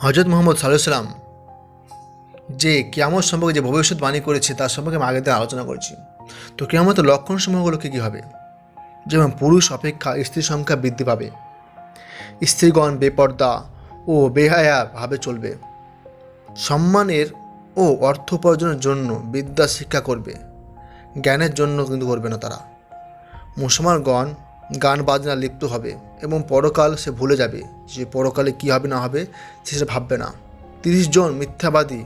হজরত মোহাম্মদ সাল্লাম যে কেয়ামত সম্পর্কে যে ভবিষ্যৎবাণী করেছে তার সম্পর্কে আমি আগের দিন আলোচনা করেছি। তো কেয়ামতের লক্ষণ সমূহগুলো কী হবে? যেমন পুরুষ অপেক্ষা স্ত্রীর সংখ্যা বৃদ্ধি পাবে, স্ত্রীগণ বেপর্দা ও বেহায়া ভাবে চলবে, সম্মানের ও অর্থ উপার্জনের জন্য বিদ্যা শিক্ষা করবে, জ্ঞানের জন্য কিন্তু করবে না তারা। মুসলমানগণ গান বাজনা লিপ্ত হবে এবং পরকাল সে ভুলে যাবে যে পরকালে কী হবে না হবে সে সেটা ভাববে না। তিরিশ জন মিথ্যাবাদী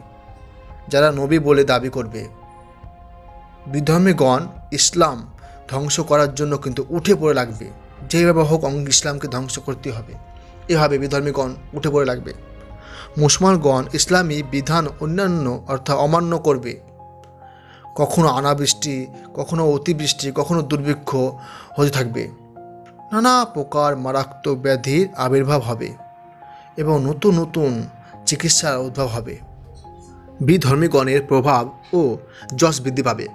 যারা নবী বলে দাবি করবে। বিধর্মীগণ ইসলাম ধ্বংস করার জন্য কিন্তু উঠে পড়ে লাগবে। যেভাবে হোক অঙ্গ ইসলামকে ধ্বংস করতে হবে। এভাবে বিধর্মীগণ উঠে পড়ে লাগবে। মুসলমানগণ ইসলামী বিধান অন্যান্য অর্থাৎ অমান্য করবে। কখনো অনাবৃষ্টি, কখনো অতিবৃষ্টি, কখনো দুর্ভিক্ষ হতে থাকবে। নানা প্রকার মারাত্মক ব্যাধির আবির্ভাব হবে এবং নতুন নতুন চিকিৎসার উদ্ভব হবে। বিধর্মীগণের প্রভাব ও যশ বৃদ্ধি পাবে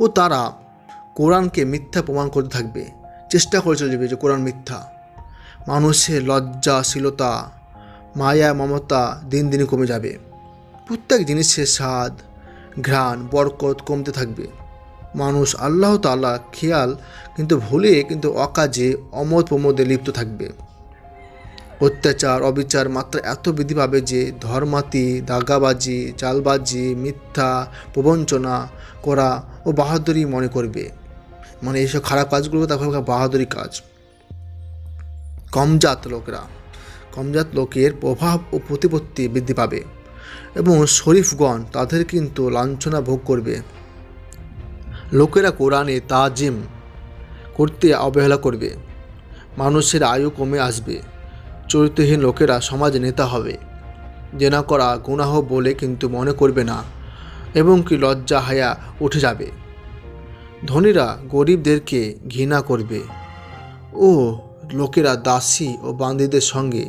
ও তারা কোরআনকে মিথ্যা প্রমাণ করতে থাকবে। চেষ্টা করে চলে যাবে যে কোরআন মিথ্যা। মানুষের লজ্জাশীলতা, মায়া, মমতা দিন দিন কমে যাবে। প্রত্যেক জিনিসের স্বাদ, ঘ্রাণ, বরকত কমতে থাকবে। মানুষ আল্লাহ তাল্লাহ খেয়াল, কিন্তু ভুলে কিন্তু অকাজে অমদ প্রমোদে লিপ্ত থাকবে। অত্যাচার, অবিচার মাত্রা এত বৃদ্ধি পাবে যে ধর্মাতি, দাগাবাজি, চালবাজি, মিথ্যা প্রবঞ্চনা করা ও বাহাদুরি মনে করবে। মানে এইসব খারাপ কাজগুলো তারপর বাহাদুরি কাজ। কমজাত লোকরা, কমজাত লোকের প্রভাব ও প্রতিপত্তি বৃদ্ধি পাবে এবং শরীফগণ তাদের কিন্তু লাঞ্ছনা ভোগ করবে। লোকেরা কোরআনে তাজিম করতে অবহেলা করবে। মানুষের আয়ু কমে আসবে। চরিত্রহীন লোকেরা সমাজ নেতা হবে। জেনা করা গুনাহ বলে কিন্তু মনে করবে না এবং কি লজ্জা হায়া উঠে যাবে। ধনীরা গরিবদেরকে ঘৃণা করবে ও লোকেরা দাসী ও বান্দিদের সঙ্গে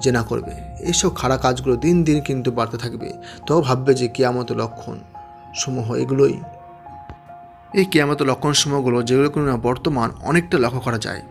জেনা করবে। এইসব খারাপ কাজগুলো দিন দিন কিন্তু বাড়তে থাকবে। তো ভাববে যে কেয়ামত লক্ষণ সমূহ এগুলোই। এই কেয়ামত লক্ষণ সমূহগুলো যেগুলো কিনা বর্তমান অনেকটা লক্ষ্য করা যায়।